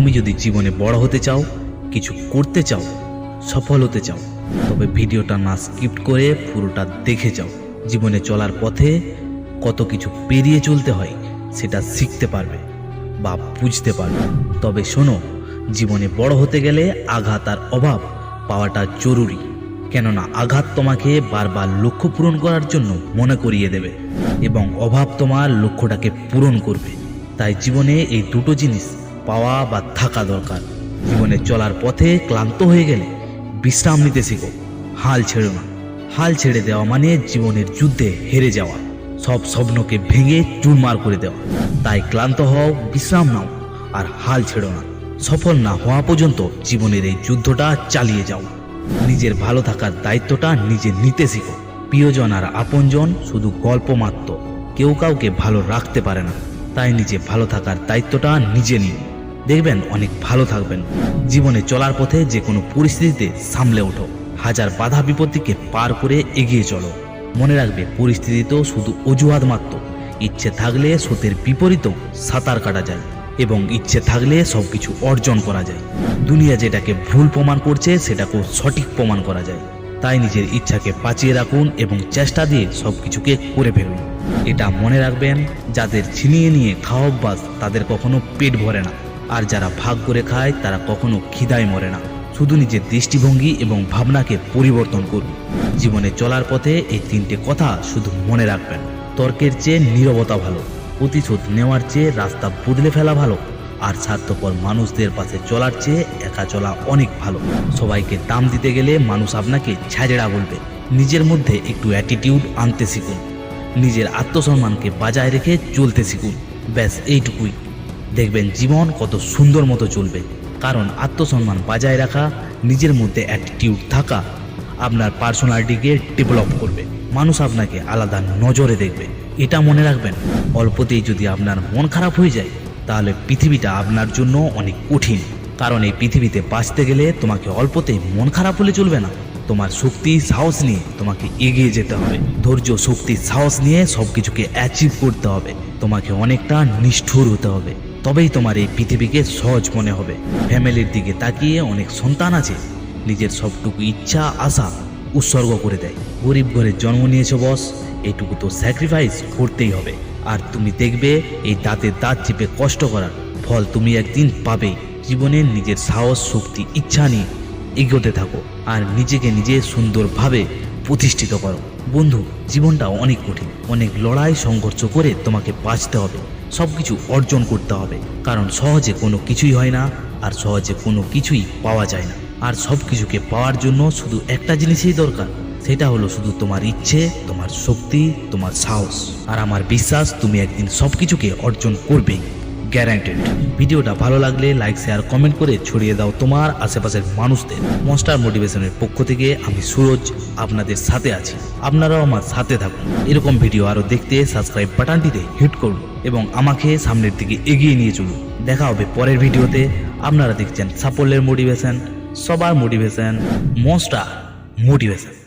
তুমি যদি জীবনে বড় হতে চাও, কিছু করতে চাও, সফল হতে চাও, তবে ভিডিওটা না স্কিপ করে পুরোটা দেখে যাও। জীবনে চলার পথে কত কিছু পেরিয়ে চলতে হয়, সেটা শিখতে পারবে বা বুঝতে পারবে। তবে শোনো, জীবনে বড় হতে গেলে আঘাত আর অভাব পাওয়াটা জরুরি। কেননা আঘাত তোমাকে বারবার লক্ষ্য পূরণ করার জন্য মনে করিয়ে দেবে এবং অভাব তোমার লক্ষ্যটাকে পূরণ করবে। তাই জীবনে এই দুটো জিনিস পাওয়া বা থাকা দরকার। জীবনে চলার পথে ক্লান্ত হয়ে গেলে বিশ্রাম নিতে শেখো। হাল ছেড়ো না। হাল ছেড়ে দেওয়া মানে জীবনের যুদ্ধে হেরে যাওয়া। সব স্বপ্নকে ভেঙে চুরমার করে দেওয়া। তাই ক্লান্ত হও, বিশ্রাম নাও, আর হাল ছেড়ো না। সফল না হওয়া পর্যন্ত জীবনের এই যুদ্ধটা চালিয়ে যাও। নিজের ভালো থাকার দায়িত্বটা নিজে নিতে শিখো। প্রিয়জন আর আপনজন শুধু গল্প মাত্র। কেউ কাউকে ভালো রাখতে পারে না। তাই নিজে ভালো থাকার দায়িত্বটা নিজে নিন। দেখবেন অনেক ভালো থাকবেন। জীবনে চলার পথে যে কোনো পরিস্থিতিতে সামলে ওঠো। হাজার বাধা বিপত্তিকে পার করে এগিয়ে চলো। মনে রাখবে, পরিস্থিতি তো শুধু অজুহাত মাত্র। ইচ্ছে থাকলে স্রোতের বিপরীতেও সাঁতার কাটা যায় এবং ইচ্ছে থাকলে সব কিছু অর্জন করা যায়। দুনিয়া যেটাকে ভুল প্রমাণ করছে, সেটাকেও সঠিক প্রমাণ করা যায়। তাই নিজের ইচ্ছাকে বাঁচিয়ে রাখুন এবং চেষ্টা দিয়ে সব কিছুকে করে ফেলুন। এটা মনে রাখবেন, যাদের ছিনিয়ে নিয়ে খাওয়া অভ্যাস তাদের কখনো পেট ভরে না। আর যারা ভাগ করে খায়, তারা কখনো খিদায় মরে না। শুধু নিজের দৃষ্টিভঙ্গি এবং ভাবনাকে পরিবর্তন করুন। জীবনে চলার পথে এই তিনটে কথা শুধু মনে রাখবেন। তর্কের চেয়ে নীরবতা ভালো, প্রতিশোধ নেওয়ার চেয়ে রাস্তা বদলে ফেলা ভালো, আর স্বার্থপর মানুষদের পাশে চলার চেয়ে একা চলা অনেক ভালো। সবাইকে দাম দিতে গেলে মানুষ আপনাকে ঝাঁঝেড়া বলবে। নিজের মধ্যে একটু অ্যাটিটিউড আনতে শিখুন। নিজের আত্মসম্মানকে বাজায় রেখে চলতে শিখুন। ব্যাস, এইটুকুই। দেখবেন জীবন কত সুন্দর মতো চলবে। কারণ আত্মসম্মান বজায় রাখা, নিজের মধ্যে অ্যাটিটিউড থাকা আপনার পার্সোনালিটিকে ডেভেলপ করবে। মানুষ আপনাকে আলাদা নজরে দেখবে। এটা মনে রাখবেন, অল্পতেই যদি আপনার মন খারাপ হয়ে যায়, তাহলে পৃথিবীটা আপনার জন্য অনেক কঠিন। কারণ এই পৃথিবীতে বাঁচতে গেলে তোমাকে অল্পতেই মন খারাপ হলে চলবে না। তোমার শক্তি, সাহস নিয়ে তোমাকে এগিয়ে যেতে হবে। ধৈর্য, শক্তি, সাহস নিয়ে সব কিছুকে অ্যাচিভ করতে হবে। তোমাকে অনেকটা নিষ্ঠুর হতে হবে। তবেই তোমার এই পৃথিবীকে সহজ মনে হবে। ফ্যামিলির দিকে তাকিয়ে অনেক সন্তান আছে। নিজের সবটুকু ইচ্ছা, আশা উৎসর্গ করে দেয়। গরিব ঘরে জন্ম নিয়েছো, বস। এটুকু তো স্যাক্রিফাইস করতেই হবে। আর তুমি দেখবে এই দাঁতের দাঁত চেপে কষ্ট করার ফল তুমি একদিন পাবেই জীবনে নিজের সাহস, শক্তি, ইচ্ছা নিয়ে এগোতে থাকো। আর নিজেকে নিজে সুন্দরভাবে প্রতিষ্ঠিত করো। বন্ধু জীবনটা অনেক কঠিন। অনেক লড়াই, সংঘর্ষ করে তোমাকে বাঁচতে হবে। সব কিছু অর্জন করতে হবে। কারণ সহজে কোনো কিছুই হয় না, আর সহজে কোনো কিছুই পাওয়া যায় না। আর সব কিছুকে পাওয়ার জন্য শুধু একটা জিনিসই দরকার। সেটা হলো শুধু তোমার ইচ্ছে, তোমার শক্তি, তোমার সাহস। আর আমার বিশ্বাস, তুমি একদিন সব কিছুকে অর্জন করবেই। গ্যারান্টেড। ভিডিওটা ভালো লাগলে লাইক, শেয়ার, কমেন্ট করে ছড়িয়ে দাও তোমার আশেপাশের মানুষদের। মনস্টার মোটিভেশনের পক্ষ থেকে আমি সুরজ আপনাদের সাথে আছি। আপনারাও আমার সাথে থাকুন। এরকম ভিডিও আরও দেখতে সাবস্ক্রাইব বাটনটিতে হিট করুন এবং আমাকে সামনের দিকে এগিয়ে নিয়ে চলুন। দেখা হবে পরের ভিডিওতে। আপনারা দেখছেন সাফল্যের মোটিভেশন সবার মোটিভেশন মনস্টার মোটিভেশন